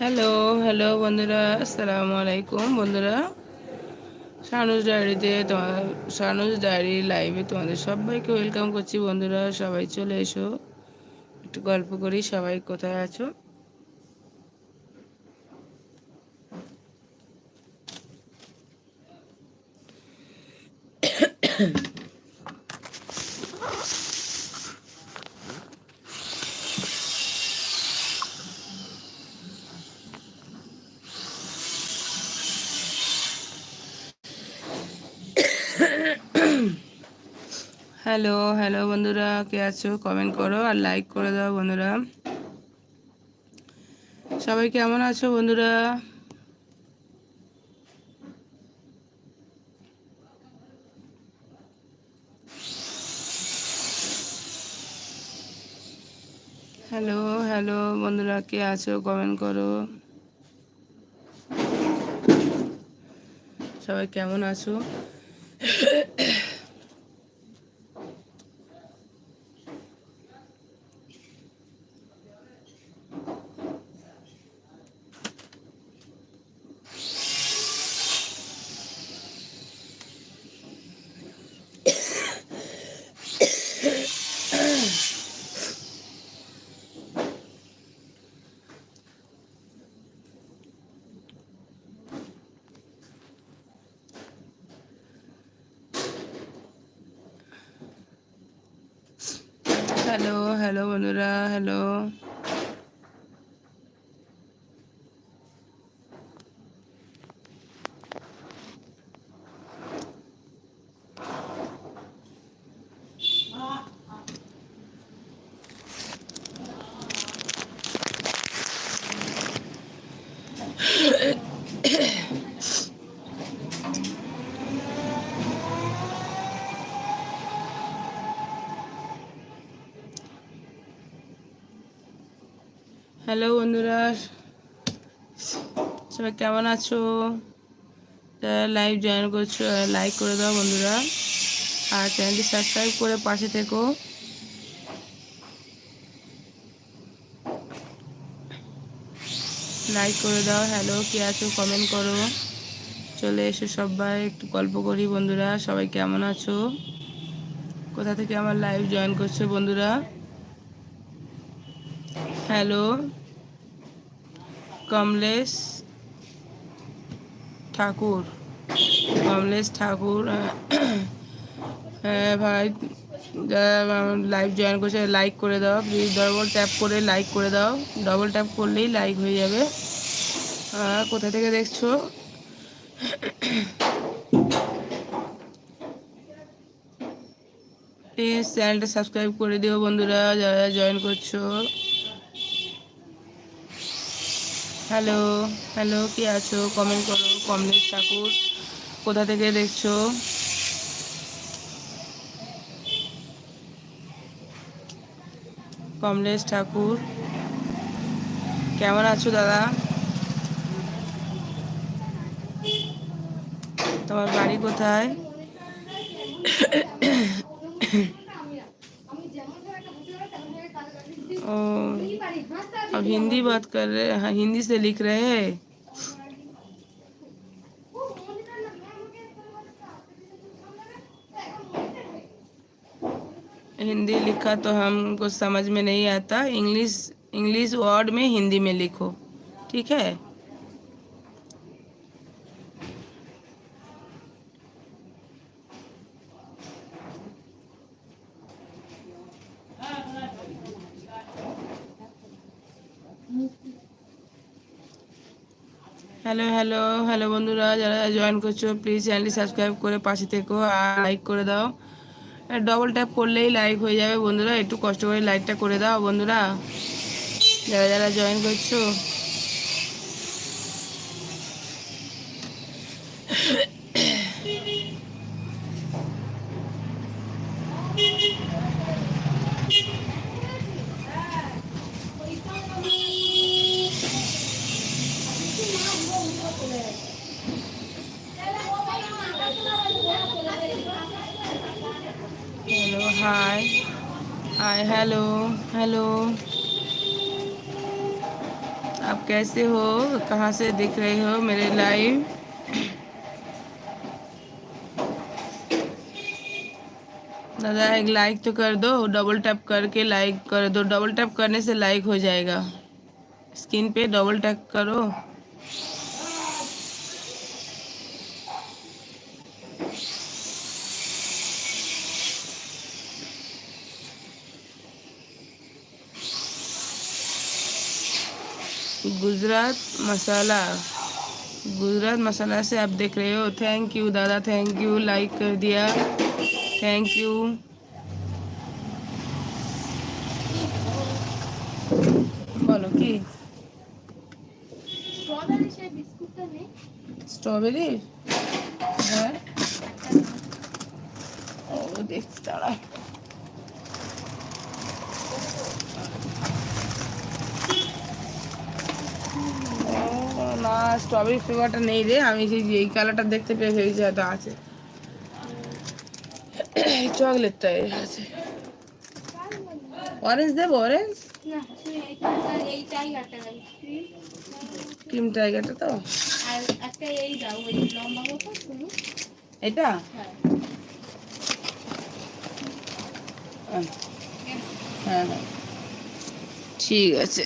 Hello hello বন্ধুরা আসসালামু আলাইকুম বন্ধুরা সানুজ ডায়েরিতে তোমার সানুজ ডায়েরি লাইভে তোমাদের সবাইকে ওয়েলকাম করছি। বন্ধুরা, সবাই চলে এসো। একটু গল্প করি, সবাই কোথায় আছো? হ্যালো হ্যালো বন্ধুরা, কে আছো? কমেন্ট করো আর লাইক করে দাও বন্ধুরা। সবাই কেমন আছো বন্ধুরা? হ্যালো হ্যালো বন্ধুরা, কে আছো? কমেন্ট করো। সবাই কেমন আছো? হ্যালো হ্যালো বন্ধুরা হ্যালো হ্যালো বন্ধুরা। সবাই কেমন আছো? যারা লাইভ জয়েন করছ লাইক করে দাও বন্ধুরা। আর চ্যানেলটি সাবস্ক্রাইব করে পাশে থেকো। লাইক করে দাও। হ্যালো কে আছো? কমেন্ট করো। চলে এসো সবাই, একটু গল্প করি বন্ধুরা। সবাই কেমন আছো? কোথা থেকে আমার লাইভ জয়েন করছ বন্ধুরা? হ্যালো কমলেশ ঠাকুর। কমলেশ ঠাকুর হ্যাঁ ভাই যারা লাইভ জয়েন করছে লাইক করে দাও প্লিজ ডবল ট্যাপ করে লাইক করে দাও। ডবল ট্যাপ করলেই লাইক হয়ে যাবে। কোথা থেকে দেখছ? প্লিজ চ্যানেলটা সাবস্ক্রাইব করে দিও বন্ধুরা, যারা জয়েন করছ। হ্যালো হ্যালো কে আছো? কমেন্ট করো, কমলেশ ঠাকুর, কোথা থেকে দেখছ? কমলেশ ঠাকুর, কেমন আছো দাদা? তোমার বাড়ি কোথায়? अब हिंदी बात कर रहे हाँ हिंदी से लिख रहे हैं। हिंदी लिखा तो हमको समझ में नहीं आता। इंग्लिश इंग्लिश वर्ड में हिंदी में लिखो, ठीक है? হ্যালো হ্যালো হ্যালো বন্ধুরা, যারা জয়েন করছ প্লিজ চ্যানেলটি সাবস্ক্রাইব করে পাশে থেকো আর লাইক করে দাও। ডবল ট্যাপ করলেই লাইক হয়ে যাবে বন্ধুরা, একটু কষ্ট করে লাইকটা করে দাও বন্ধুরা। যারা যারা জয়েন করছ। हाय हेलो हेलो आप कैसे हो? कहाँ से दिख रहे हो मेरे लाइव दादा, एक लाइक तो कर दो डबल टैप करके लाइक कर दो। डबल टैप करने से लाइक हो जाएगा। स्क्रीन पे डबल टैप करो। गुजरात मसाला। गुजरात मसाला से आप देख रहे हो। थैंक यू दादा थैंक यू लाइक कर दिया। थैंक यू बोलो कि? स्ट्रॉबेरी स्ट्रॉबेरी ओ, देख না স্ট্রবেরি ফ্লেভারটা নেই রে। আমি সেই যে এই কালারটা দেখতে পেয়ে ভেবেছি হয়তো আছে। চকলেটটা আছে। অরেঞ্জ দেবো অরেঞ্জ ক্রিম টাইগারটা তো? এটা? হ্যাঁ। হ্যাঁ হ্যাঁ। ঠিক আছে।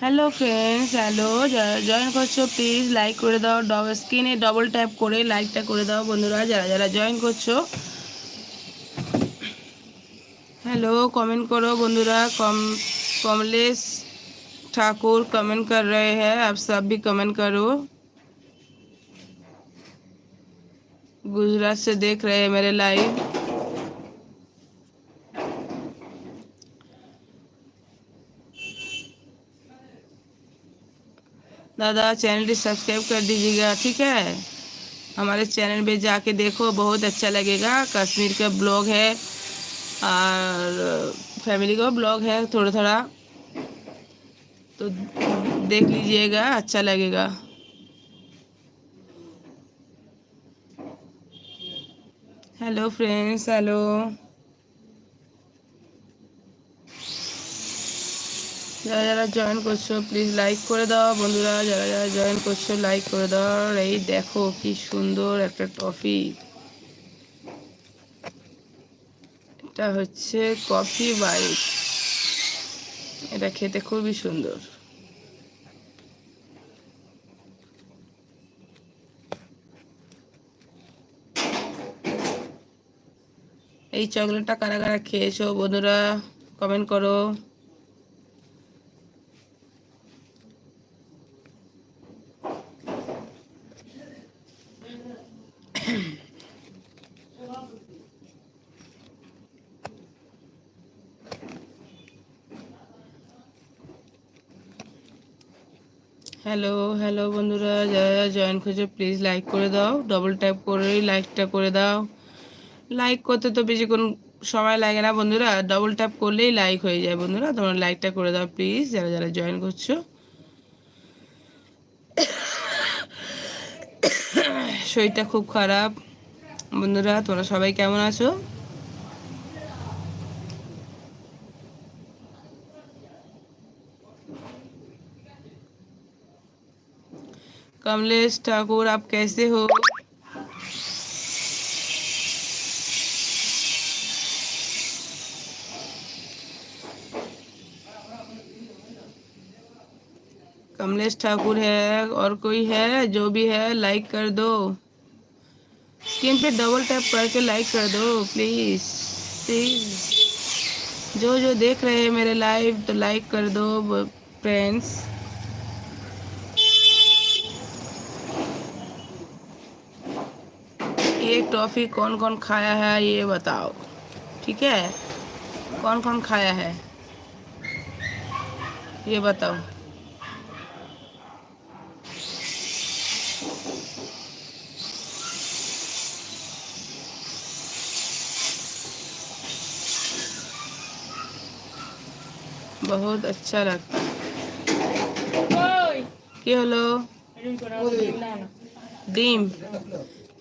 হ্যালো ফ্রেন্ডস হ্যালো যারা জয়েন করছো প্লিজ লাইক করে দাও ডব স্ক্রিনে ডবল ট্যাপ করে লাইকটা করে দাও বন্ধুরা যারা যারা জয়েন করছো हेलो कमेंट करो बंधुरा कम कमलेश ठाकुर कमेंट कर रहे हैं आप सब भी कमेंट करो गुजरात से देख रहे हैं मेरे लाइव दादा चैनल सब्सक्राइब कर दीजिएगा, ठीक है? हमारे चैनल पे जाके देखो, बहुत अच्छा लगेगा। कश्मीर का ब्लॉग है, और फैमिली का ब्लॉग है थोड़ा थोड़ा तो देख लीजिएगा अच्छा लगेगा। हेलो फ्रेंड्स हेलो যারা যারা জয়েন করছ প্লিজ লাইক করে দাও। বন্ধুরা, যারা যারা জয়েন করছ লাইক করে দাও। এই দেখো কি সুন্দর একটা টফি এটা হচ্ছে কফি বাইট এটা খেতে খুবই সুন্দর। এই চকলেটটা কারা কারা খেয়েছো বন্ধুরা কমেন্ট করো। হ্যালো হ্যালো বন্ধুরা, যারা জয়েন করছ প্লিজ লাইক করে দাও ডবল ট্যাপ করেই লাইকটা করে দাও। লাইক করতে তো বেশিক্ষণ সময় লাগে না বন্ধুরা ডবল ট্যাপ করলেই লাইক হয়ে যায় বন্ধুরা, তোমরা লাইকটা করে দাও প্লিজ যারা যারা জয়েন করছ। শরীরটা খুব খারাপ। বন্ধুরা, তোমরা সবাই কেমন আছো? कमलेश ठाकुर, आप कैसे हो? कमलेश ठाकुर है और कोई है, जो भी है लाइक कर दो। स्क्रीन पे डबल टैप करके लाइक कर दो प्लीज़ प्लीज़ जो जो देख रहे हैं मेरे लाइव तो लाइक कर दो फ्रेंड्स ये टॉफ़ी कौन कौन खाया है ये बताओ। ठीक है? कौन कौन खाया है? ये बताओ। बहुत अच्छा लगता। है के हलो?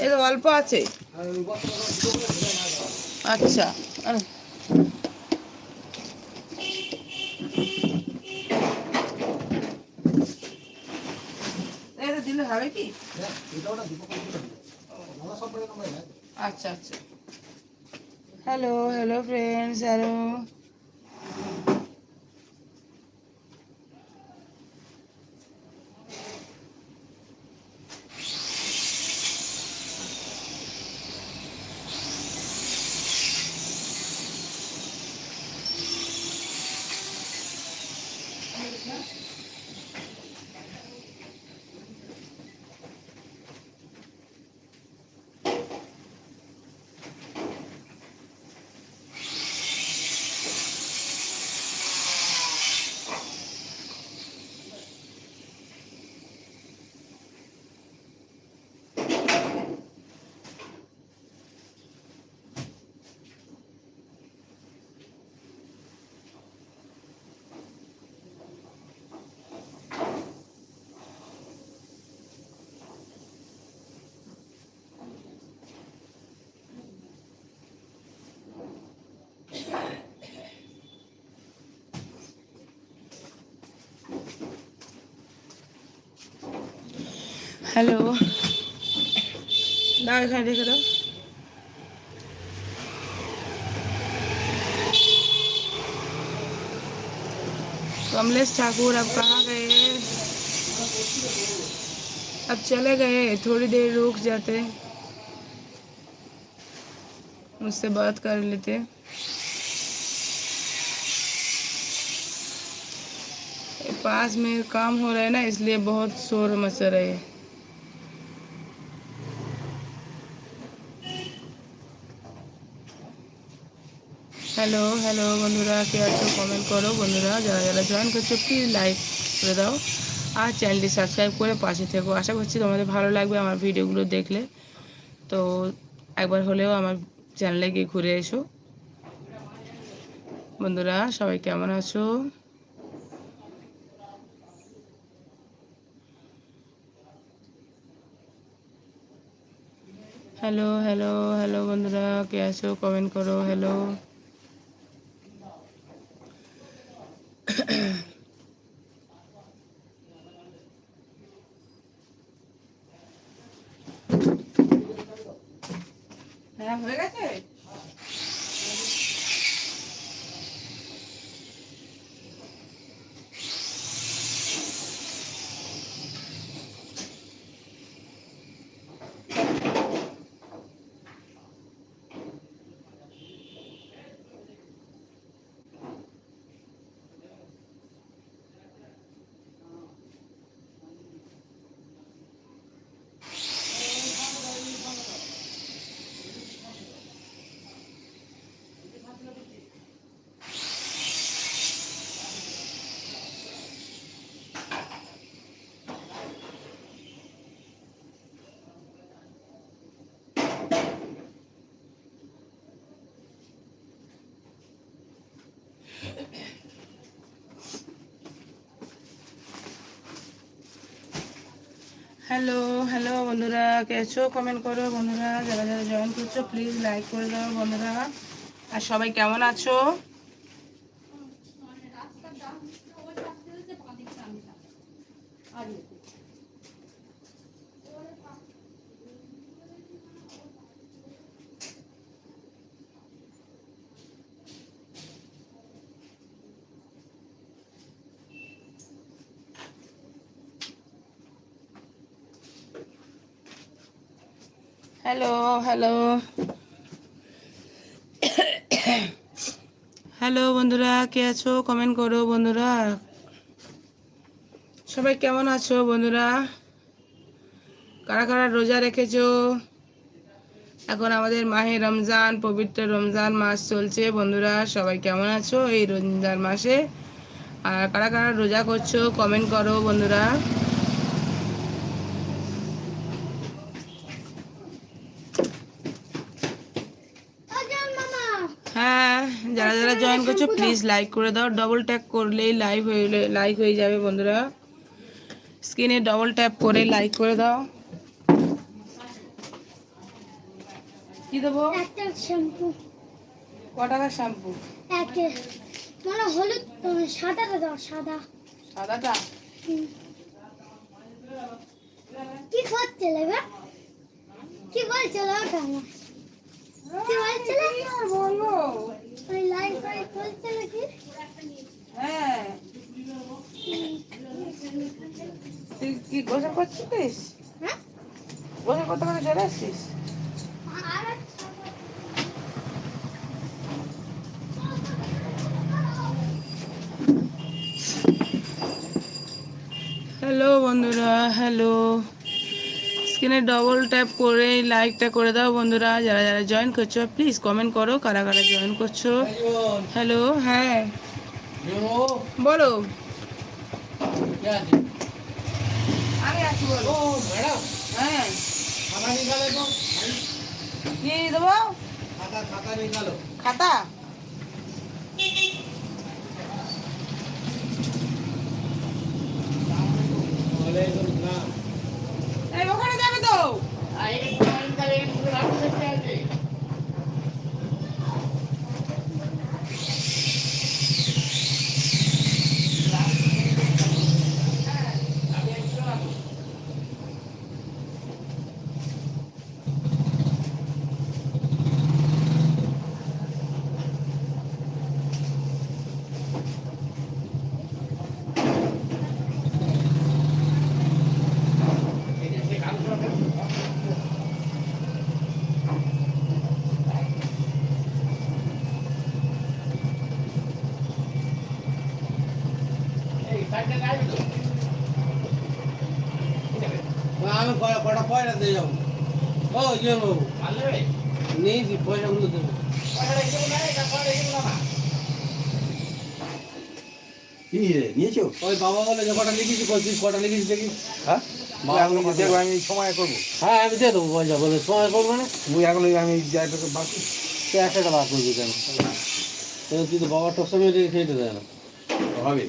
এই তো অল্প আছে। আচ্ছা দিলে কি? আচ্ছা আচ্ছা। Hello hello friends hello hello. दाल खाने करो कमलेश ठाकुर अब कहाँ गए अब चले गए थोड़ी देर रुक जाते मुझसे बात कर लेते पास में काम हो रहा है ना, इसलिए बहुत शोर मचा रहे है। হ্যালো হ্যালো বন্ধুরা, কে আছো? কমেন্ট করো, বন্ধুরা, যারা যারা জয়েন করছ প্লিজ লাইক করে দাও। আর চ্যানেলটি সাবস্ক্রাইব করে পাশে থেকো। আশা করছি তোমাদের ভালো লাগবে আমার ভিডিওগুলো দেখলে। তো একবার হলেও আমার চ্যানেলে গিয়ে ঘুরে এসো। বন্ধুরা, সবাই কেমন আছো? হ্যালো হ্যালো হ্যালো বন্ধুরা, কে আছো? কমেন্ট করো হ্যালো হ্যাঁ হয়ে গেছে? হ্যালো হ্যালো বন্ধুরা কে আছো কমেন্ট করো বন্ধুরা, যারা যারা জয়েন করছ প্লিজ লাইক করে দাও বন্ধুরা। আর সবাই কেমন আছো? হ্যালো হ্যালো হ্যালো বন্ধুরা, কে আছো? কমেন্ট করো, বন্ধুরা। সবাই কেমন আছো, বন্ধুরা? কারা কারা রোজা রেখেছো? এখন আমাদের মাহে রমজান, পবিত্র রমজান মাস চলছে, বন্ধুরা। সবাই কেমন আছো এই রমজান মাসে? আর কারা কারা রোজা করছ কমেন্ট করো, বন্ধুরা হ্যাঁ যারা যারা জয়েন করছ প্লিজ লাইক করে দাও। ডবল ট্যাপ করলেই লাইভ হয়ে লাইক হয়ে যাবে বন্ধুরা। স্ক্রিনে ডবল ট্যাপ করে লাইক করে দাও। কি দেবো? একটা শ্যাম্পু ক টাকার শ্যাম্পু একটা। মানে হলুদ সাদাটা দাও সাদা। সাদাটা? কি করছিলে বে? কি বলছিল ওটা কি বলছিলে বলব? হ্যাঁ। তুই কি গোসল করছিস? হ্যাঁ? গোসল করতে করতে চলে আসছিস? হ্যালো বন্ধুরা হ্যালো স্ক্রিনে ডবল ট্যাপ করে লাইকটা করে দাও বন্ধুরা। যারা যারা জয়েন করছ প্লিজ কমেন্ট করো, কারা কারা জয়েন করছ। হ্যালো হ্যাঁ। বলো। হ্যাঁ। খাতা। ওখানে যাবে তো আমি কটা পয়সা দিয়ে যাব? ও ইয়ে বাবু। নিয়েছি পয়সাগুলো দেবো। কি নিয়েছো? ওই বাবা বলে যে কটা লিখেছি পঁচিশ কটা লিখেছি দেখি। হ্যাঁ? আমি সময় করব। হ্যাঁ আমি দিয়ে দেবো পয়সা বলে। সময় করব না এখন আমি যাই তোকে বাকি তুই একশো টাকা করবি কেন? তুই তো বাবার টসা মেরে খেয়ে দেয় না হবে।